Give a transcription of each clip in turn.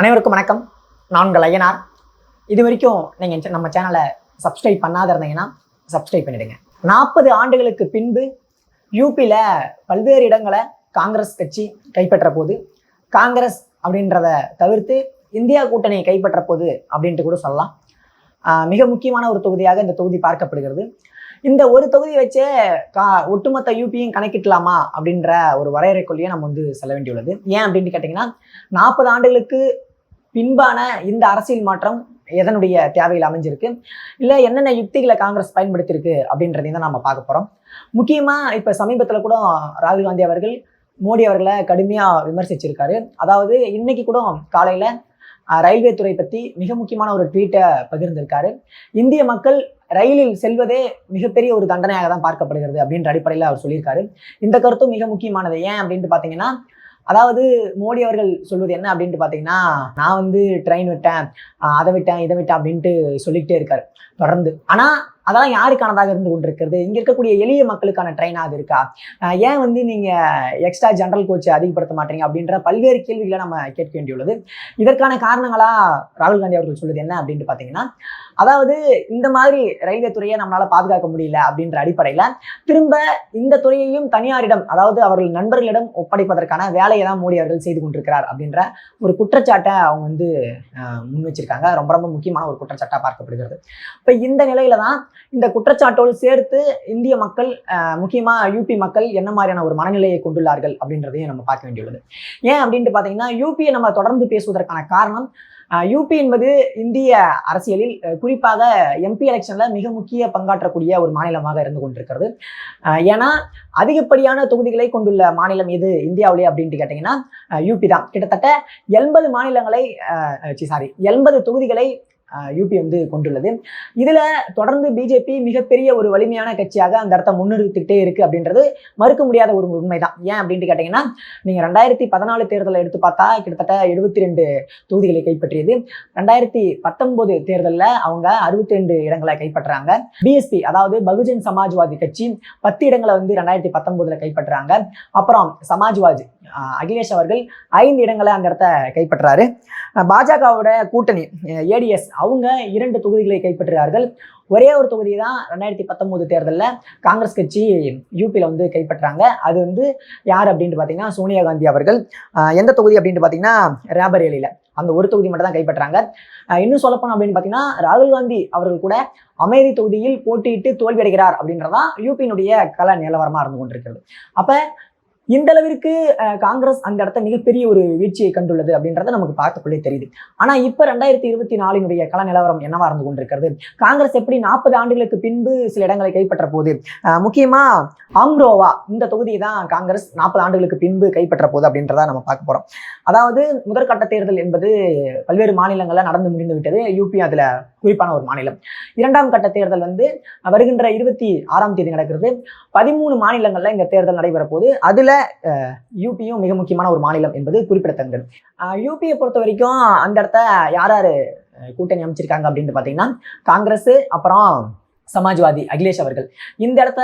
அனைவருக்கும் வணக்கம். நான் உங்கள் ஐயனார். இது வரைக்கும் நீங்கள் நம்ம சேனலை சப்ஸ்கிரைப் பண்ணாத இருந்தீங்கன்னா சப்ஸ்கிரைப் பண்ணிடுங்க. நாற்பது ஆண்டுகளுக்கு பின்பு யூபியில் பல்வேறு இடங்களை காங்கிரஸ் கட்சி கைப்பற்ற போது காங்கிரஸ் அப்படின்றத தவிர்த்து இந்தியா கூட்டணியை கைப்பற்ற போது அப்படின்ட்டு கூட சொல்லலாம். மிக முக்கியமான ஒரு தொகுதியாக இந்த தொகுதி பார்க்கப்படுகிறது. இந்த ஒரு தொகுதி வச்சே கா ஒட்டுமொத்த யூபியும் கணக்கிடலாமா அப்படின்ற ஒரு வரையறைக்குள்ளேயே நம்ம வந்து செல்ல வேண்டியுள்ளது. ஏன் அப்படின்னு கேட்டிங்கன்னா நாற்பது ஆண்டுகளுக்கு பின்பான இந்த அரசியல் மாற்றம் எதனுடைய தேவையில் அமைஞ்சிருக்கு? இல்லை என்னென்ன யுக்திகளை காங்கிரஸ் பயன்படுத்தியிருக்கு அப்படின்றதையும் தான் நம்ம பார்க்க போகிறோம் முக்கியமாக இப்போ சமீபத்தில் கூட ராகுல் காந்தி அவர்கள் மோடி அவர்களை கடுமையாக விமர்சிச்சிருக்காரு. அதாவது இன்னைக்கு கூட காலையில் ரயில்வே துறை பற்றி மிக முக்கியமான ஒரு ட்வீட்டை பகிர்ந்திருக்காரு. இந்திய மக்கள் ரயிலில் செல்வதே மிகப்பெரிய ஒரு தண்டனையாக தான் பார்க்கப்படுகிறது அப்படின்ற அடிப்படையில் அவர் சொல்லியிருக்காரு. இந்த கருத்தும் மிக முக்கியமானது. ஏன் அப்படின்ட்டு பார்த்தீங்கன்னா அதாவது மோடி அவர்கள் சொல்வது என்ன அப்படின்ட்டு பார்த்தீங்கன்னா நான் வந்து ட்ரெயின் விட்டேன் அதை விட்டேன் இதை விட்டேன் அப்படின்ட்டு சொல்லிக்கிட்டே இருக்காரு தொடர்ந்து. ஆனால் அதெல்லாம் யாருக்கானதாக இருந்து கொண்டிருக்கிறது? இங்கே இருக்கக்கூடிய எளிய மக்களுக்கான ட்ரெயினாக இருக்கா? ஏன் வந்து நீங்கள் எக்ஸ்ட்ரா ஜென்ரல் கோச்சை அதிகப்படுத்த மாட்டீங்க? அப்படின்ற பல்வேறு கேள்விகளை நம்ம கேட்க வேண்டியுள்ளது. இதற்கான காரணங்களாக ராகுல் காந்தி அவர்கள் சொல்லுது என்ன அப்படின்ட்டு பார்த்தீங்கன்னா அதாவது இந்த மாதிரி ரயில்வே துறையை நம்மளால பாதுகாக்க முடியல அப்படின்ற அடிப்படையில் திரும்ப இந்த துறையையும் தனியாரிடம் அதாவது அவர்கள் நண்பர்களிடம் ஒப்படைப்பதற்கான வேலையை தான் மோடி அவர்கள் செய்து கொண்டிருக்கிறார் அப்படின்ற ஒரு குற்றச்சாட்டை அவங்க வந்து முன் வச்சிருக்காங்க. ரொம்ப ரொம்ப முக்கியமான ஒரு குற்றச்சாட்டாக பார்க்கப்படுகிறது. இப்போ இந்த நிலையில தான் இந்த குற்றச்சாட்டோடு சேர்த்து இந்திய மக்கள் ஆஹ், முக்கியமா யூபி மக்கள் என்ன மாதிரியான ஒரு மனநிலையை கொண்டுள்ளார்கள் அப்படின்றதையும் நம்ம பார்க்க வேண்டியுள்ளது. ஏன் அப்படின்ட்டு பார்த்தீங்கன்னா யூபியை நம்ம தொடர்ந்து பேசுவதற்கான காரணம் யூபி என்பது இந்திய அரசியலில் குறிப்பாக எம்பி எலெக்ஷன்ல மிக முக்கிய பங்காற்றக்கூடிய ஒரு மாநிலமாக இருந்து கொண்டிருக்கிறது. ஆஹ், ஏன்னா அதிகப்படியான தொகுதிகளை கொண்டுள்ள மாநிலம் எது இந்தியாவிலே அப்படின்ட்டு கேட்டிங்கன்னா யூபி தான். கிட்டத்தட்ட எண்பது மாநிலங்களை சாரி எண்பது தொகுதிகளை யூபி வந்து கொண்டுள்ளது. இதுல தொடர்ந்து பிஜேபி மிகப்பெரிய ஒரு வலிமையான கட்சியாக அந்த இடத்த முன்னிறுத்திக்கிட்டே இருக்கு அப்படின்றது மறுக்க முடியாத ஒரு உண்மைதான். ஏன் அப்படின்ட்டு கேட்டிங்கன்னா நீங்கள் ரெண்டாயிரத்தி பதினாலு தேர்தலை எடுத்து பார்த்தா கிட்டத்தட்ட எழுபத்தி ரெண்டு தொகுதிகளை கைப்பற்றியது. ரெண்டாயிரத்தி பத்தொன்பது தேர்தலில் அவங்க அறுபத்தி ரெண்டு இடங்களை கைப்பற்றுறாங்க பிஎஸ்பி அதாவது பகுஜன் சமாஜ்வாதி கட்சி பத்து இடங்களை வந்து ரெண்டாயிரத்தி பத்தொன்பதுல கைப்பற்றுறாங்க அப்புறம் சமாஜ்வாதி அகிலேஷ் அவர்கள் ஐந்து இடங்களை அந்த இடத்த கைப்பற்றாரு. பாஜகவோட கூட்டணி ஏடிஎஸ் அவங்க இரண்டு தொகுதிகளை கைப்பற்றுகிறார்கள். ஒரே ஒரு தொகுதி தான் ரெண்டாயிரத்தி பத்தொம்போது தேர்தலில் காங்கிரஸ் கட்சி யூபியில் வந்து கைப்பற்றாங்க. அது வந்து யார் அப்படின்ட்டு பார்த்தீங்கன்னா சோனியா காந்தி அவர்கள். எந்த தொகுதி அப்படின்ட்டு பார்த்தீங்கன்னா ரேபரேலியில் அந்த ஒரு தொகுதி மட்டும் தான் கைப்பற்றாங்க இன்னும் சொல்லப்போனோம் அப்படின்னு பார்த்தீங்கன்னா ராகுல் காந்தி அவர்கள் கூட அமேதி தொகுதியில் போட்டியிட்டு தோல்வி அடைகிறார் அப்படின்றதான் யூபியினுடைய கல நிலவரமாக இருந்து கொண்டிருக்கிறது. அப்போ இந்த அளவிற்கு காங்கிரஸ் அந்த இடத்த மிகப்பெரிய ஒரு வீழ்ச்சியை கண்டுள்ளது அப்படின்றத நமக்கு பார்த்துக்கொள்ளே தெரியுது. ஆனா இப்ப ரெண்டாயிரத்தி இருபத்தி நாலினுடைய கள நிலவரம் என்னவா இருந்து கொண்டிருக்கிறது? காங்கிரஸ் எப்படி நாற்பது ஆண்டுகளுக்கு பின்பு சில இடங்களை கைப்பற்ற போகுது? முக்கியமா அம்ரோவா இந்த தொகுதி தான் காங்கிரஸ் நாற்பது ஆண்டுகளுக்கு பின்பு கைப்பற்ற போகுது அப்படின்றத நம்ம பார்க்க போறோம். அதாவது முதற்கட்ட தேர்தல் என்பது பல்வேறு மாநிலங்கள்ல நடந்து முடிந்து விட்டது. யூபி அதுல குறிப்பான ஒரு மாநிலம். இரண்டாம் கட்ட தேர்தல் வந்து வருகின்ற இருபத்தி ஆறாம் தேதி நடக்கிறது. பதிமூணு மாநிலங்கள்ல இந்த தேர்தல் நடைபெற போது அதுல யூபியும் மிக முக்கியமான ஒரு மாநிலம் என்பது குறிப்பிடத்தக்கது. யூபியை பொறுத்த வரைக்கும் அந்த இடத்த யார் யாரு கூட்டணி அமைச்சிருக்காங்க அப்படின்னு பார்த்தீங்கன்னா காங்கிரஸ் அப்புறம் சமாஜ்வாதி அகிலேஷ் அவர்கள். இந்த இடத்த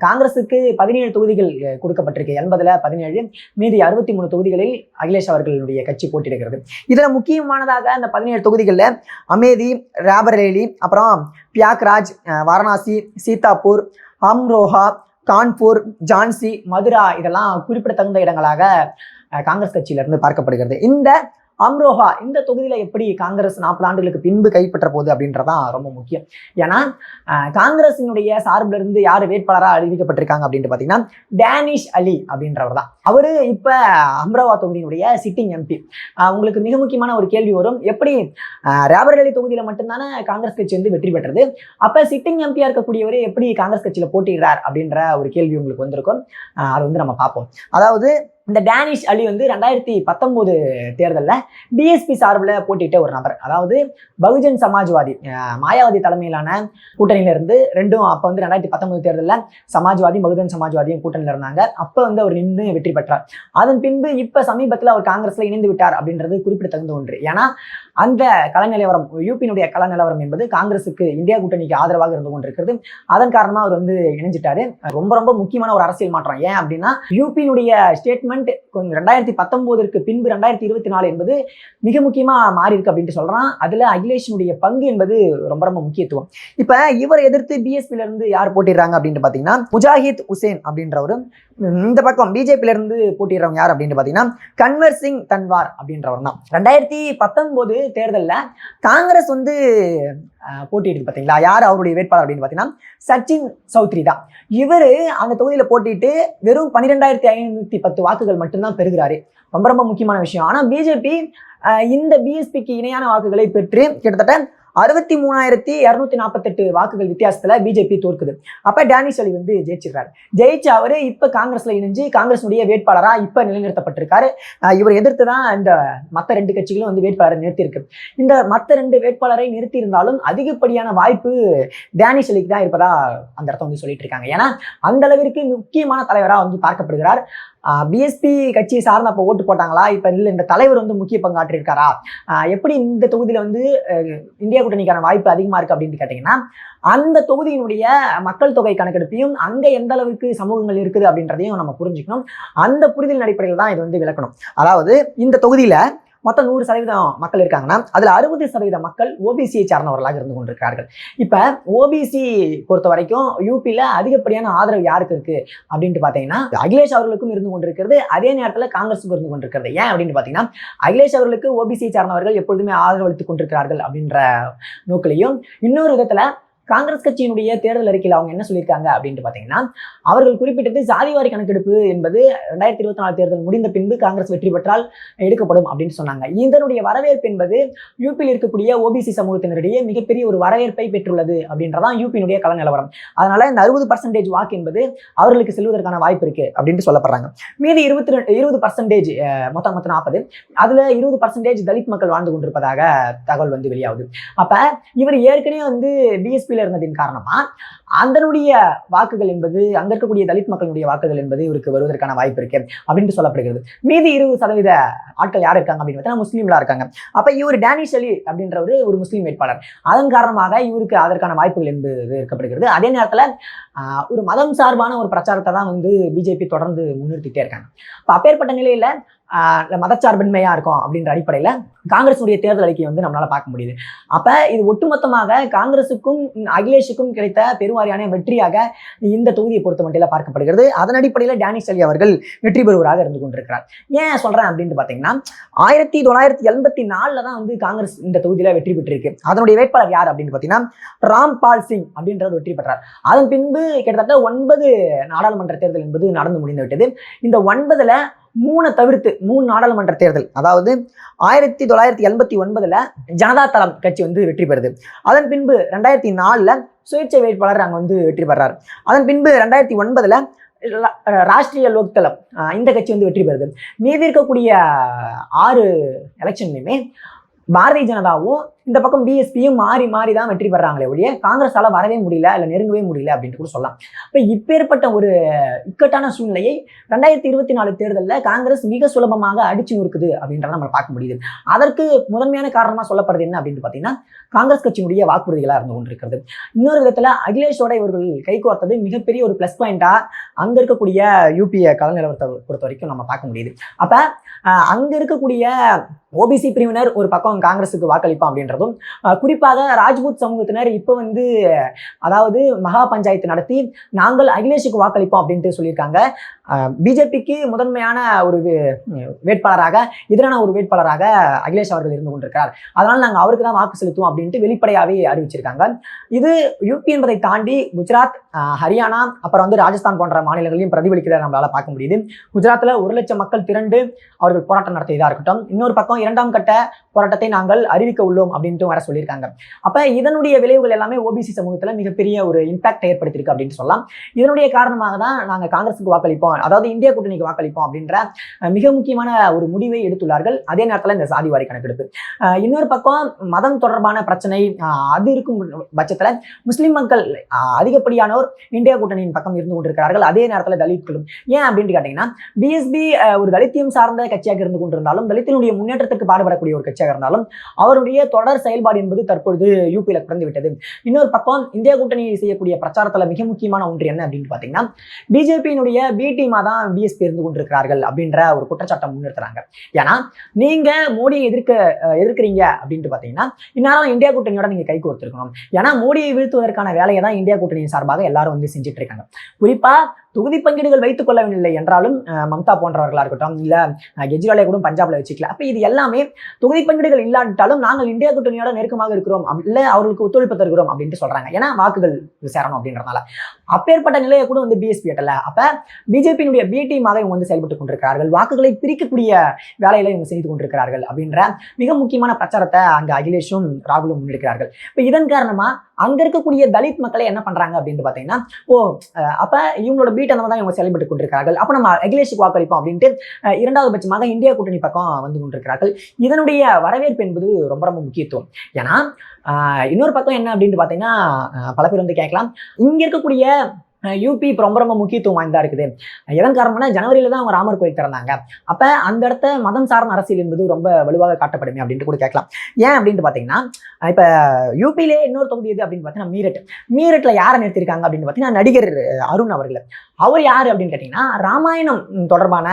காங்கிரஸுக்கு பதினேழு தொகுதிகள் கொடுக்கப்பட்டிருக்கு. எண்பதுல பதினேழு மீதி அறுபத்தி மூணு தொகுதிகளில் அகிலேஷ் அவர்களுடைய கட்சி போட்டியிடுகிறது. இதுல முக்கியமானதாக அந்த பதினேழு தொகுதிகளில் அமேதி ராபரேலி அப்புறம் பியாக்ராஜ் அஹ், வாரணாசி சீதாப்பூர் அம்ரோஹா கான்பூர் ஜான்சி மதுரா இதெல்லாம் குறிப்பிடத்தகுந்த இடங்களாக காங்கிரஸ் கட்சியிலிருந்து பார்க்கப்படுகிறது. இந்த அம்ரோஹா இந்த தொகுதியில் எப்படி காங்கிரஸ் நாற்பது ஆண்டுகளுக்கு பின்பு கைப்பற்ற போகுது அப்படின்றதான் ரொம்ப முக்கியம். ஏன்னா காங்கிரஸினுடைய சார்பில் இருந்து யார் வேட்பாளராக அறிவிக்கப்பட்டிருக்காங்க அப்படின்ட்டு பார்த்தீங்கன்னா டேனிஷ் அலி அப்படின்றவர் தான். அவர் இப்போ அம்ரோஹா தொகுதியினுடைய சிட்டிங் எம்பி. உங்களுக்கு மிக முக்கியமான ஒரு கேள்வி வரும். எப்படி அஹ், ரேபரேலி தொகுதியில் மட்டும்தானே காங்கிரஸ் கட்சி வந்து வெற்றி பெற்றது? அப்போ சிட்டிங் எம்பியாக இருக்கக்கூடியவர் எப்படி காங்கிரஸ் கட்சியில் போட்டிடுறார் அப்படின்ற ஒரு கேள்வி உங்களுக்கு வந்திருக்கும். அது அதை வந்து நம்ம பார்ப்போம். அதாவது இந்த டேனிஷ் அலி வந்து ரெண்டாயிரத்தி பத்தொம்போது தேர்தலில் டிஎஸ்பி சார்பில் போட்டியிட்ட ஒரு நபர். அதாவது பகுஜன் சமாஜ்வாதி மாயாவதி தலைமையிலான கூட்டணியிலிருந்து ரெண்டும் அப்போ வந்து ரெண்டாயிரத்தி பத்தொம்போது தேர்தலில் சமாஜ்வாதி பகுஜன் சமாஜ்வாதியும் கூட்டணியில் இருந்தாங்க. அப்போ வந்து அவர் நின்று வெற்றி பெற்றார். அதன் பின்பு இப்போ சமீபத்தில் அவர் காங்கிரஸில் இணைந்து விட்டார் அப்படின்றது குறிப்பிடத்தகுந்த ஒன்று. ஏன்னா அந்த கள நிலவரம் யூபியினுடைய கள நிலவரம் என்பது காங்கிரசுக்கு இந்தியா கூட்டணிக்கு ஆதரவாக இருந்து கொண்டிருக்கிறது. அதன் காரணமா அவர் வந்து இணைஞ்சிட்டாரு. ரொம்ப ரொம்ப முக்கியமான ஒரு அரசியல் மாற்றம். ஏன் அப்படின்னா யூபியினுடைய ஸ்டேட்மெண்ட் கொஞ்சம் ரெண்டாயிரத்தி பத்தொன்பதற்கு பின்பு ரெண்டாயிரத்தி இருபத்தி நாலு என்பது மிக முக்கியமா மாறி இருக்கு அப்படின்ட்டு சொல்றான். அதுல அகிலேஷனுடைய பங்கு என்பது ரொம்ப ரொம்ப முக்கியத்துவம். இப்ப இவரை எதிர்த்து பிஎஸ்பில இருந்து யார் போட்டிடுறாங்க அப்படின்ட்டு பாத்தீங்கன்னா முஜாஹித் உசேன் அப்படின்றவரும் இந்த பக்கம் பிஜேபியில இருந்து போட்டிடுறவங்க யார் அப்படின்னு பாத்தீங்கன்னா கன்வர் சிங் தன்வார் அப்படின்றவர் தான் ரெண்டாயிரத்தி பத்தொன்பது தேர்தலில் காங்கிரஸ் வந்து அஹ், போட்டியிடுது பாத்தீங்களா? யார் அவருடைய வேட்பாளர் அப்படின்னு பார்த்தீங்கன்னா சச்சின் சௌத்ரி தான். இவர் அந்த தொகுதியில் போட்டிட்டு வெறும் பன்னிரெண்டாயிரத்தி ஐநூத்தி பத்து வாக்குகள் மட்டும்தான் பெறுகிறாரு. ரொம்ப ரொம்ப முக்கியமான விஷயம். ஆனால் பிஜேபி இந்த பிஎஸ்பிக்கு இணையான வாக்குகளை பெற்று கிட்டத்தட்ட அறுபத்தி மூணாயிரத்தி இரநூத்தி நாற்பத்தெட்டு வாக்குகள் வித்தியாசத்துல பிஜேபி தோற்குது. அப்ப டேனிஸ் அலி வந்து ஜெயிச்சிருக்காரு ஜெயிச்ச அவரு இப்ப காங்கிரஸ்ல இணைஞ்சு காங்கிரஸுடைய வேட்பாளரா இப்ப நிலைநிறுத்தப்பட்டிருக்காரு. அஹ் இவரை எதிர்த்து தான் இந்த மத்த ரெண்டு கட்சிகளும் வந்து வேட்பாளரை நிறுத்தியிருக்கு. இந்த மத்த ரெண்டு வேட்பாளரை நிறுத்தி இருந்தாலும் அதிகப்படியான வாய்ப்பு டேனிஷ் அலிக்கு தான் இருப்பதா அந்த இடத்த வந்து சொல்லிட்டு இருக்காங்க. ஏன்னா அந்த அளவிற்கு முக்கியமான தலைவரா வந்து பார்க்கப்படுகிறார். பிஎஸ்பி கட்சியை சார்ந்து அப்போ ஓட்டு போட்டாங்களா? இப்போ இல்லை இந்த தலைவர் வந்து முக்கிய பங்காற்றிருக்காரா? எப்படி இந்த தொகுதியில் வந்து இந்தியா கூட்டணிக்கான வாய்ப்பு அதிகமாக இருக்குது அப்படின்னு கேட்டிங்கன்னா அந்த தொகுதியினுடைய மக்கள் தொகை கணக்கெடுப்பையும் அங்கே எந்த அளவுக்கு சமூகங்கள் இருக்குது அப்படின்றதையும் நம்ம புரிஞ்சுக்கணும். அந்த புரிதலின் அடிப்படையில் தான் இது வந்து விளக்கணும். அதாவது இந்த தொகுதியில் மொத்தம் நூறு சதவீதம் மக்கள் இருக்காங்கன்னா அதில் அறுபது சதவீத மக்கள் ஓபிசியை சார்ந்தவர்களாக இருந்து கொண்டிருக்கிறார்கள். இப்போ ஓபிசி பொறுத்த வரைக்கும் யூபியில் அதிகப்படியான ஆதரவு யாருக்கு இருக்கு? அப்படின்ட்டு பார்த்தீங்கன்னா அகிலேஷ் அவர்களுக்கும் இருந்து கொண்டிருக்கிறது. அதே நேரத்தில் காங்கிரஸுக்கும் இருந்து கொண்டிருக்கிறது. ஏன் அப்படின்னு பார்த்தீங்கன்னா அகிலேஷ் அவர்களுக்கு ஓபிசியை சார்ந்தவர்கள் எப்பொழுதுமே ஆதரவு அளித்துக் கொண்டிருக்கிறார்கள் அப்படின்ற நோக்கிலையும் இன்னொரு விதத்தில் காங்கிரஸ் கட்சியினுடைய தேர்தல் அறிக்கையில் அவங்க என்ன சொல்லியிருக்காங்க அப்படின்ட்டு பார்த்தீங்கன்னா அவர்கள் குறிப்பிட்டது சாதிவாரி கணக்கெடுப்பு என்பது ரெண்டாயிரத்தி இருபத்தி நாலு தேர்தல் முடிந்த பின்பு காங்கிரஸ் வெற்றி பெற்றால் எடுக்கப்படும் அப்படின்னு சொன்னாங்க. இதனுடைய வரவேற்பு என்பது யூபியில் இருக்கக்கூடிய ஓபிசி சமூகத்தினரிடையே மிகப்பெரிய ஒரு வரவேற்பை பெற்றுள்ளது அப்படின்றதான் யூபியினுடைய கள நிலவரம். அதனால இந்த அறுபது பர்சன்டேஜ் வாக்கு என்பது அவர்களுக்கு செல்வதற்கான வாய்ப்பு இருக்கு அப்படின்ட்டு சொல்லப்படுறாங்க. மீதி இருபத்தி ரெண்டு இருபது பர்சன்டேஜ் மொத்தம் மொத்தம் நாற்பது அதுல இருபது பர்சன்டேஜ் தலித் மக்கள் வாழ்ந்து கொண்டிருப்பதாக தகவல் வந்து வெளியாகுது. அப்ப இவர் ஏற்கனவே வந்து பிஎஸ்பி பிஜேபியில் இருந்ததின் காரணமா அதனுடைய வாக்குகள் என்பது அங்க இருக்கக்கூடிய தலித் மக்களுடைய வாக்குகள் என்பது இவருக்கு வருவதற்கான வாய்ப்பு இருக்கு அப்படின்னு சொல்லப்படுகிறது. மீதி இருபது சதவீத ஆட்கள் யார் இருக்காங்க அப்படின்னு பார்த்தா முஸ்லீம்களா இருக்காங்க. அப்ப இவர் டேனிஷ் அலி அப்படின்றவர் ஒரு முஸ்லீம் வேட்பாளர். அதன் காரணமாக இவருக்கு அதற்கான வாய்ப்புகள் என்பது இருக்கப்படுகிறது அதே நேரத்தில் ஒரு மதம் சார்பான ஒரு பிரச்சாரத்தை தான் வந்து பிஜேபி தொடர்ந்து முன்னிறுத்திட்டே இருக்காங்க. அப்ப அப்பேற்பட்ட நிலையில மதச்சார்பின்மையாக மதச்சார்பின்மையா இருக்கும் அப்படின்ற அடிப்படையில காங்கிரஸுடைய தேர்தல் அறிக்கையை வந்து நம்மளால பார்க்க முடியுது. அப்ப இது ஒட்டுமொத்தமாக காங்கிரசுக்கும் அகிலேஷுக்கும் கிடைத்த பெருவாரியான வெற்றியாக இந்த தொகுதியை பொறுத்த மட்டும் பார்க்கப்படுகிறது. அதன் அடிப்படையில் டேனிஷ் அலி அவர்கள் வெற்றி பெறுவராக இருந்து கொண்டிருக்கிறார். ஏன் சொல்றேன் அப்படின்ட்டு பாத்தீங்கன்னா ஆயிரத்தி தொள்ளாயிரத்தி எண்பத்தி நாலுல தான் வந்து காங்கிரஸ் இந்த தொகுதியில வெற்றி பெற்றிருக்கு. அதனுடைய வேட்பாளர் யார் அப்படின்னு பாத்தீங்கன்னா ராம்பால் சிங் அப்படின்றவர் வெற்றி பெற்றார். அதன் பின்பு கிட்டத்தட்ட ஒன்பது நாடாளுமன்ற தேர்தல் என்பது நடந்து முடிந்து விட்டது இந்த ஒன்பதுல மூணை தவிர்த்து மூணு நாடாளுமன்ற தேர்தல். அதாவது ஆயிரத்தி தொள்ளாயிரத்தி எண்பத்தி ஒன்பதுல ஜனதா தளம் கட்சி வந்து வெற்றி பெறுது. அதன் பின்பு ரெண்டாயிரத்தி நாலுல சுயேட்சை வேட்பாளர் அங்கே வந்து வெற்றி பெறார். அதன் பின்பு ரெண்டாயிரத்தி ஒன்பதுல ராஷ்டிரிய லோக்தளம் இந்த கட்சி வந்து வெற்றி பெறுது. மீதி இருக்கக்கூடிய ஆறு எலெக்ஷன்லையுமே பாரதிய ஜனதாவும் இந்த பக்கம் பிஎஸ்பியும் மாறி மாறி தான் வெற்றி பெறாங்களே ஒழிய காங்கிரஸால் வரவே முடியல இல்லை நெருங்கவே முடியல அப்படின்ட்டு கூட சொல்லலாம். இப்போ இப்பேற்பட்ட ஒரு இக்கட்டான சூழ்நிலையை ரெண்டாயிரத்தி இருபத்தி நாலு தேர்தலில் காங்கிரஸ் மிக சுலபமாக அடிச்சு நொறுக்குது அப்படின்றத நம்ம பார்க்க முடியுது. அதற்கு முதன்மையான காரணமா சொல்லப்படுறது என்ன அப்படின்னு பார்த்தீங்கன்னா காங்கிரஸ் கட்சியினுடைய வாக்குறுதிகளாக இருந்து கொண்டிருக்கிறது. இன்னொரு விதத்துல அகிலேஷோட இவர்கள் கைகோர்த்தது மிகப்பெரிய ஒரு ப்ளஸ் பாயிண்டா அங்க இருக்கக்கூடிய யூபிஏ கல நிலவரத்தை பொறுத்த வரைக்கும் நம்ம பார்க்க முடியுது. அப்ப அஹ், அங்க இருக்கக்கூடிய ஓபிசி பிரிவினர் ஒரு பக்கம் காங்கிரஸுக்கு வாக்களிப்பான் அப்படின்ற அப்படின்றதும் குறிப்பாக ராஜ்பூத் சமூகத்தினர் இப்போ வந்து அதாவது மகா பஞ்சாயத்து நடத்தி நாங்கள் அகிலேஷுக்கு வாக்களிப்போம் அப்படின்ட்டு சொல்லியிருக்காங்க. பிஜேபிக்கு முதன்மையான ஒரு வேட்பாளராக எதிரான ஒரு வேட்பாளராக அகிலேஷ் அவர்கள் இருந்து கொண்டிருக்கிறார். அதனால் நாங்கள் அவருக்கு தான் வாக்கு செலுத்துவோம் அப்படின்ட்டு வெளிப்படையாகவே அறிவிச்சிருக்காங்க. இது யூபி என்பதை தாண்டி குஜராத் ஹரியானா அப்புறம் வந்து ராஜஸ்தான் போன்ற மாநிலங்களையும் பிரதிபலிக்கிறத நம்மளால் பார்க்க முடியுது. குஜராத்தில் ஒரு லட்சம் மக்கள் திரண்டு அவர்கள் போராட்டம் நடத்தியதாக இருக்கட்டும். இன்னொரு பக்கம் இரண்டாம் கட்ட போராட்டத்தை நாங்கள் அறிவிக்க உள்ளோம் அப்படின்ட்டு வர சொல்லியிருக்காங்க. அப்போ இதனுடைய விளைவுகள் எல்லாமே ஓபிசி சமூகத்தில் மிகப்பெரிய ஒரு இம்பாக்ட் ஏற்படுத்தியிருக்கு அப்படின்னு சொல்லலாம். இதனுடைய காரணமாக தான் நாங்கள் காங்கிரஸுக்கு வாக்களிப்போம். அதாவது இந்தியா கூட்டணிக்கு வாக்களிப்போம் அப்படின்ற மிக முக்கியமான ஒரு முடிவை எடுத்துள்ளார்கள். அதே நேரத்தில் இந்த சாதிவாரி கணக்கெடுப்பு. இன்னொரு பக்கம் மதம் தொடர்பான பிரச்சனை அது இருக்கும் பட்சத்தில் முஸ்லீம் மக்கள் அதிகப்படியானோர் இந்தியா கூட்டணியின் பக்கம் இருந்து கொண்டிருக்கிறார்கள். அதே நேரத்தில் தலித்களும். ஏன் அப்படின்னு கேட்டீங்கன்னா பிஎஸ்பி ஒரு தலித்தியம் சார்ந்த கட்சியாக இருந்து கொண்டிருந்தாலும் தலித்தினுடைய முன்னேற்றத்துக்கு பாடுபடக்கூடிய ஒரு கட்சியாக இருந்தாலும் அவருடைய தொடர் தொடர் செயல்பாடு என்பது தற்பொழுது யூபியில பிறந்து விட்டது. இன்னொரு பக்கம் இந்திய கூட்டணி செய்யக்கூடிய பிரச்சாரத்துல மிக முக்கியமான ஒன்று என்ன அப்படின்னு பாத்தீங்கன்னா பிஜேபியினுடைய பி டீமா தான் பிஎஸ்பி இருந்து கொண்டிருக்கிறார்கள் அப்படின்ற ஒரு குற்றச்சாட்டம் முன்னிறுத்துறாங்க. ஏன்னா நீங்க மோடியை எதிர்க்க எதிர்க்கிறீங்க அப்படின்ட்டு பாத்தீங்கன்னா இந்நேரம் இந்தியா கூட்டணியோட நீங்க கை கோர்த்திருக்கணும். ஏன்னா மோடியை வீழ்த்துவதற்கான வேலையை தான் இந்தியா கூட்டணியின் சார்பாக எல்லாரும் வந்து செஞ்சுட்டு இருக்காங்க. குறிப்பா தொகுதி பங்கீடுகள் வைத்துக் கொள்ளவில்லை என்றாலும் மம்தா போன்றவர்களாக இருக்கட்டும் இல்லை கெஜ்ரிவாலே கெஜ்ரிவாலை கூட பஞ்சாப்ல வச்சுக்கல. அப்போ இது எல்லாமே தொகுதி பங்கீடுகள் இல்லாட்டாலும் நாங்கள் இந்தியா கூட்டணியோட நெருக்கமாக இருக்கிறோம் இல்லை அவர்களுக்கு ஒத்துழைப்பு தருகிறோம் அப்படின்ட்டு சொல்றாங்க. ஏன்னா வாக்குகள் சேரணும் அப்படின்றதுனால. அப்பேற்பட்ட நிலையை கூட வந்து பிஎஸ்பி எட்டல அப்ப பிஜேபியினுடைய பி டீமாக இவங்க வந்து செயல்பட்டு கொண்டிருக்கிறார்கள். வாக்குகளை பிரிக்கக்கூடிய வேலையில இவங்க செய்து கொண்டிருக்கிறார்கள் அப்படின்ற மிக முக்கியமான பிரச்சாரத்தை அங்கே அகிலேஷும் ராகுலும் முன்னெடுக்கிறார்கள். இப்போ இதன் காரணமா அங்க இருக்கக்கூடிய தலித் மக்களை என்ன பண்றாங்க அப்படின்னு பாத்தீங்கன்னா ஓ அஹ் அப்ப இவங்களோட பீட் அந்த தான் இவங்க செயல்பட்டு கொண்டிருக்கிறார்கள். அப்ப நம்ம அகிலேஷுக்கு வாக்களிப்போம் அப்படின்ட்டு இரண்டாவது பட்சமாக இந்தியா கூட்டணி பக்கம் வந்து கொண்டிருக்கிறார்கள் இதனுடைய வரவேற்பு என்பது ரொம்ப ரொம்ப முக்கியத்துவம். ஏன்னா ஆஹ் இன்னொரு பக்கம் என்ன அப்படின்ட்டு பாத்தீங்கன்னா பல பேர் வந்து கேட்கலாம். இங்க இருக்கக்கூடிய யூபி இப்போ ரொம்ப ரொம்ப முக்கியத்துவம் வாய்ந்தா இருக்குது. எதன் காரணம்னா ஜனவரியில தான் அவங்க ராமர் கோயில் திறந்தாங்க. அப்ப அந்த இடத்த மதம் சார்ந்த அரசியல் என்பது ரொம்ப வலுவாக காட்டப்படுமே அப்படின்ட்டு கூட கேட்கலாம். ஏன் அப்படின்ட்டு பார்த்தீங்கன்னா இப்போ யூபியிலே இன்னொரு தொகுதி எது அப்படின்னு பார்த்தீங்கன்னா மீரட். மீரட்ல யாரை நிறுத்திருக்காங்க அப்படின்னு பார்த்தீங்கன்னா நடிகர் அருண் அவர்கள். அவர் யாரு அப்படின்னு கேட்டீங்கன்னா ராமாயணம் தொடர்பான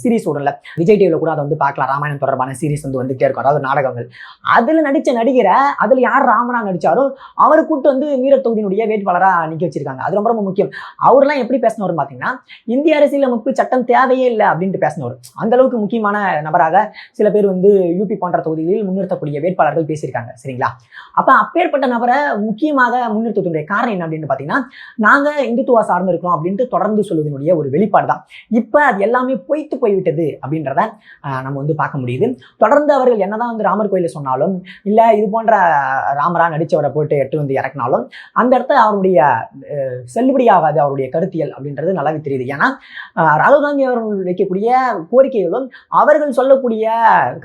சீரீஸ் ஓடும்ல விஜய் டிவியில் கூட அதை வந்து பார்க்கலாம். ராமாயணம் தொடர்பான சீரீஸ் வந்து வந்துகிட்டே இருக்கும். அதாவது நாடகங்கள். அதுல நடிச்ச நடிகரை அதுல யார் ராமனா நடித்தாரோ அவரை கூட்டு வந்து மீரட் தொகுதியினுடைய வேட்பாளரா நிக்க வச்சிருக்காங்க. அது ரொம்ப ரொம்ப முக்கியம். அவர்லாம் எப்படி பேசினவர் பாத்தீங்கன்னா இந்திய அரசியலமைப்பு சட்டம் தேவையே இல்லை அப்படின்ட்டு பேசினவர். அந்த அளவுக்கு முக்கியமான நபராக சில பேர் வந்து யூபி போன்ற தொகுதிகளில் முன்னிறுத்தக்கூடிய வேட்பாளர்கள் பேசியிருக்காங்க. சரிங்களா? அப்ப அப்பேற்பட்ட நபரை முக்கியமாக முன்னிறுத்தத்துடைய காரணம் என்ன அப்படின்னு பாத்தீங்கன்னா நாங்க இந்துத்துவா சார்ந்து இருக்கிறோம் அப்படின்ட்டு தொடர்ந்து சொல்வதனுடைய ஒரு வெளிப்பாடு தான் இப்போ அது எல்லாமே பொய்த்து போய்விட்டது அப்படின்றத நம்ம வந்து பார்க்க முடியுது. தொடர்ந்து அவர்கள் என்னதான் வந்து ராமர் கோயிலில் சொன்னாலும் இல்ல இது போன்ற ராமரா நடிச்சவரை போட்டு எட்டு வந்து இறக்குனாலும் அந்த இடத்த அவருடைய செல்லுபடியாகாது அவருடைய கருத்தியல் அப்படின்றது நல்லாவே தெரியுது. ஏன்னா ராகுல் காந்தி அவர்கள் வைக்கக்கூடிய கோரிக்கைகளும் அவர்கள் சொல்லக்கூடிய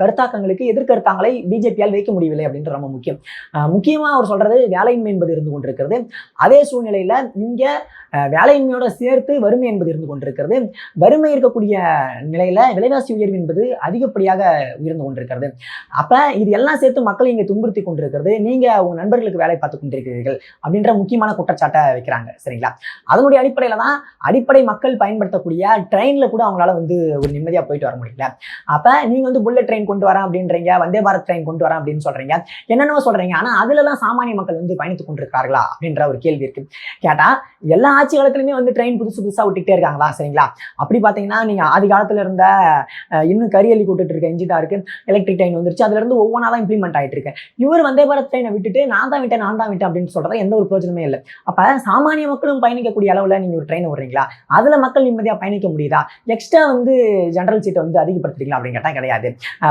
கருத்தாக்கங்களுக்கு எதிர்கருத்தாங்களை பிஜேபியால் வைக்க முடியவில்லை அப்படின்றது ரொம்ப முக்கியம். முக்கியமாக முக்கியமா அவர் சொல்றது வேலையின்மை என்பது இருந்து கொண்டிருக்கிறது. அதே சூழ்நிலையில இங்க வேலையின்மையோட சேர் அடுத்து வறுமை என்பது இருந்து கொண்டிருக்கிறது. வறுமை இருக்கக்கூடிய நிலையில விலைவாசி உயர்வு என்பது அதிகப்படியாக உயர்ந்து கொண்டிருக்கிறது. அப்ப இது எல்லாம் சேர்த்து மக்களை இங்கே துன்புறுத்தி கொண்டிருக்கிறது. நீங்க உங்க நண்பர்களுக்கு வேலை பார்த்து கொண்டிருக்கிறீர்கள் அப்படின்ற முக்கியமான குற்றச்சாட்டை வைக்கிறாங்க. சரிங்களா? அதனுடைய அடிப்படையில தான் அடிப்படை மக்கள் பயன்படுத்தக்கூடிய ட்ரெயின்ல கூட அவங்களால வந்து ஒரு நிம்மதியா போயிட்டு வர முடியல. அப்ப நீங்க வந்து புல்லட் ட்ரெயின் கொண்டு வரேன் அப்படின்றீங்க வந்தே பாரத் ட்ரெயின் கொண்டு வரேன் அப்படின்னு சொல்றீங்க. என்னென்னவோ சொல்றீங்க. ஆனா அதுல எல்லாம் சாமானிய மக்கள் வந்து பயணித்துக் கொண்டிருக்கிறார்களா அப்படின்ற ஒரு கேள்வி இருக்கு. கேட்டா எல்லா ஆட்சி காலத்துலயுமே வந்து ட்ரெயின் புதுசு புதுசா விட்டுக்கிட்டே இருக்காங்களா? சரிங்களா? அப்படி பாத்தீங்கன்னா நீங்க ஆதி காலத்தில் இருந்த இன்னும் கரியலி கூட்டுட்டு இருக்க இன்ஜினா இருக்கு எலக்ட்ரிக் ட்ரெயின் வந்துருச்சு. அதுல இருந்து ஒவ்வொன்றா தான் இம்ப்ளிமெண்ட் ஆயிட்டு இருக்கு. இவர் வந்தே பாரத் ட்ரெயினை விட்டுட்டு நான் தான் விட்டேன் நான் தான் விட்டேன் அப்படின்னு சொல்றது எந்த ஒரு பிரயோஜனமே இல்லை. அப்ப சாமானிய மக்களும் பயணிக்கக்கூடிய அளவில் நீங்க ஒரு ட்ரெயின் விடுறீங்களா அதுல மக்கள் நிம்மதியா பயணிக்க முடியுதா? எக்ஸ்ட்ரா வந்து ஜென்ரல் சீட்டை வந்து அதிகப்படுத்துறீங்களா அப்படின்னு கேட்டால் கிடையாது.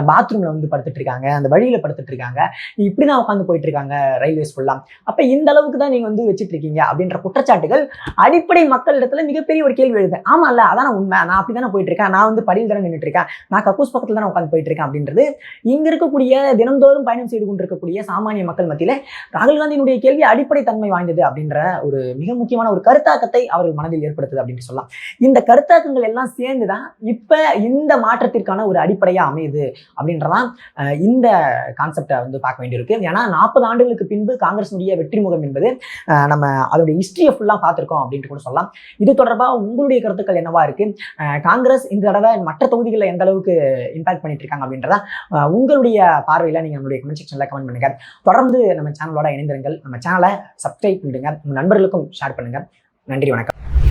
பாத்ரூம்ல வந்து படுத்துட்டு இருக்காங்க. அந்த வழியில படுத்துட்டு இருக்காங்க. இப்படி தான் உட்காந்து போயிட்டு இருக்காங்க ரயில்வேஸ் ஃபுல்லா அப்ப இந்த அளவுக்கு தான் நீங்க வந்து வச்சிட்டு இருக்கீங்க அப்படின்ற குற்றச்சாட்டுகள் அடிப்படை மக்கள் இடத்துல மிகப்பெரிய ஒரு கேள்வி எழுது ஆமா இல்ல அதான் உண்மை. நான் அப்படி தானே போயிட்டு இருக்கேன் நான் வந்து படியில் தானே நின்றுட்டு இருக்கேன் நான் கக்கூஸ் பக்கத்துல தானே உட்காந்து போயிட்டு இருக்கேன் அப்படின்றது. இங்க இருக்கக்கூடிய தினந்தோறும் பயணம் செய்து கொண்டிருக்கக்கூடிய சாமானிய மக்கள் மத்தியில ராகுல் காந்தியினுடைய கேள்வி அடிப்படை தன்மை வாய்ந்தது அப்படின்ற ஒரு மிக முக்கியமான ஒரு கருத்தாக்கத்தை அவர்கள் மனதில் ஏற்படுத்துது அப்படின்னு சொல்லலாம். இந்த கருத்தாக்கங்கள் எல்லாம் சேர்ந்துதான் இப்ப இந்த மாற்றத்திற்கான ஒரு அடிப்படையா அமையுது அப்படின்றதான் இந்த கான்செப்டை வந்து பார்க்க வேண்டியிருக்கு. ஏன்னா நாற்பது ஆண்டுகளுக்கு பின்பு காங்கிரஸினுடைய வெற்றி முகம் என்பது நம்ம அதோடைய ஹிஸ்டரியை ஃபுல்லாக பார்த்துருக்கோம் அப்படின்ட்டு கூட சொல்லலாம். இது தொடர்பாக உங்களுடைய கருத்துக்கள் என்னவா இருக்கு? காங்கிரஸ் இந்த தடவை மற்ற தொகுதிகளில் எந்த அளவுக்கு இம்பாக்ட் பண்ணிட்டு இருக்காங்க அப்படின்றத உங்களுடைய பார்வையில் நீங்கள் நம்மளுடைய கமெண்ட் செக்ஷனில் கமெண்ட் பண்ணுங்க. தொடர்ந்து நம்ம சேனலோட இணைந்திருங்கள். நம்ம சேனலை சப்ஸ்கிரைப் பண்ணிடுங்க. நண்பர்களுக்கும் ஷேர் பண்ணுங்க. நன்றி வணக்கம்.